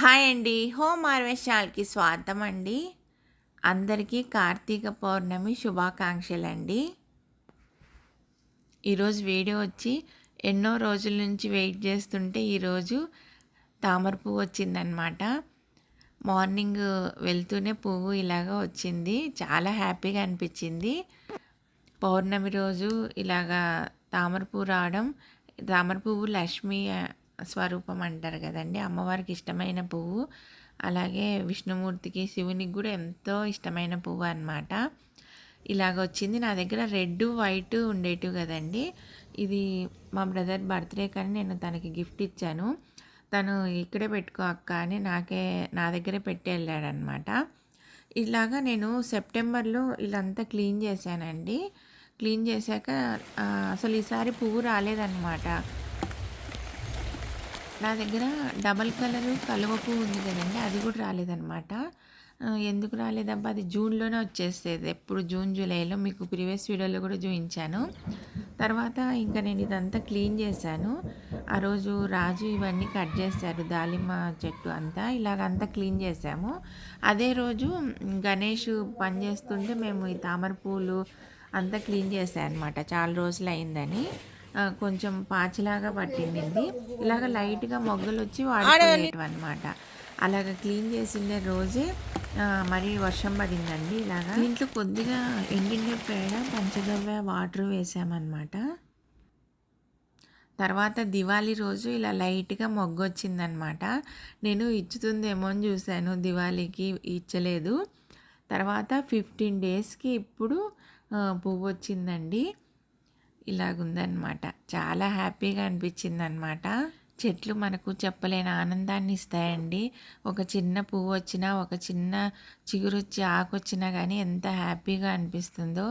Hi అండి. Home ఆర్వేశాలకి స్వాగతం అండి. అందరికీ కార్తీక పౌర్ణమి శుభాకాంక్షలు అండి ఈరోజు వీడియో వచ్చి ఎన్నో రోజుల నుంచి వెయిట్ చేస్తుంటే ఈరోజు తామర పువ్వు వచ్చిందనమాట మార్నింగ్ వెళ్తూనే పువ్వు ఇలాగ వచ్చింది. చాలా హ్యాపీగా అనిపించింది. పౌర్ణమి రోజు ఇలాగా తామర పువ్వు రావడం తామర పువ్వు లక్ష్మి స్వరూపం అంటారు కదండి. అమ్మవారికి ఇష్టమైన పువ్వు. అలాగే విష్ణుమూర్తికి శివునికి కూడా ఎంతో ఇష్టమైన పువ్వు అనమాట ఇలాగ వచ్చింది. నా దగ్గర రెడ్ వైట్ ఉండేటివి కదండి. ఇది మా బ్రదర్ బర్త్డే కానీ నేను తనకి గిఫ్ట్ ఇచ్చాను. తను ఇక్కడే పెట్టుకో అక్క అని నాకే నా దగ్గరే పెట్టి వెళ్ళాడనమాట ఇలాగా నేను సెప్టెంబర్లో ఇలాంతా క్లీన్ చేశానండి. క్లీన్ చేశాక అసలు ఈసారి పువ్వు రాలేదన్నమాట. నా దగ్గర డబల్ కలరు కలువ పువ్వు ఉంది కదండి అది కూడా రాలేదనమాట ఎందుకు రాలేదబ్బా? అది జూన్లోనే వచ్చేసేది. ఎప్పుడు? జూన్ జూలైలో. మీకు ప్రీవియస్ వీడియోలో కూడా చూపించాను. తర్వాత ఇంకా నేను ఇదంతా క్లీన్ చేశాను. ఆ రోజు రాజు ఇవన్నీ కట్ చేశారు దాలిమ్మ చెట్టు అంతా. ఇలాగంతా క్లీన్ చేశాము. అదే రోజు గణేష్ పని చేస్తుంటే మేము ఈ తామర పూలు అంతా క్లీన్ చేశాను అనమాట చాలా రోజులు అయిందని కొంచెం పాచిలాగా పట్టింది ఇలాగ లైట్గా మొగ్గలు వచ్చి వాడుకునేటివి అనమాట అలాగ క్లీన్ చేసిన రోజే మరి వర్షం పడిందండి ఇలాగా. ఇంట్లో కొద్దిగా ఎండిన పేడ పంచగవ్వ వాటర్ వేసామన్నమాట. తర్వాత దివాళీ రోజు ఇలా లైట్గా మొగ్గు వచ్చిందనమాట నేను ఇచ్చుతుందేమో అని చూశాను దివాళీకి ఇచ్చలేదు. తర్వాత ఫిఫ్టీన్ డేస్కి ఇప్పుడు పువ్వు వచ్చిందండి ఇలాగుందనమాట చాలా హ్యాపీగా అనిపించింది అనమాట చెట్లు మనకు చెప్పలేని ఆనందాన్ని ఇస్తాయండి. ఒక చిన్న పువ్వు వచ్చినా ఒక చిన్న చిగురు వచ్చి ఆకు వచ్చినా కానీ ఎంత హ్యాపీగా అనిపిస్తుందో.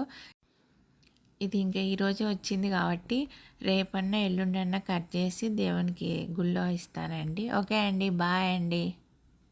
ఇది ఇంకా ఈరోజే వచ్చింది కాబట్టి రేపన్నా ఎల్లుండన్నా కట్ చేసి దేవునికి గుళ్ళో ఇస్తానండి. ఓకే అండి బాయ్ అండి.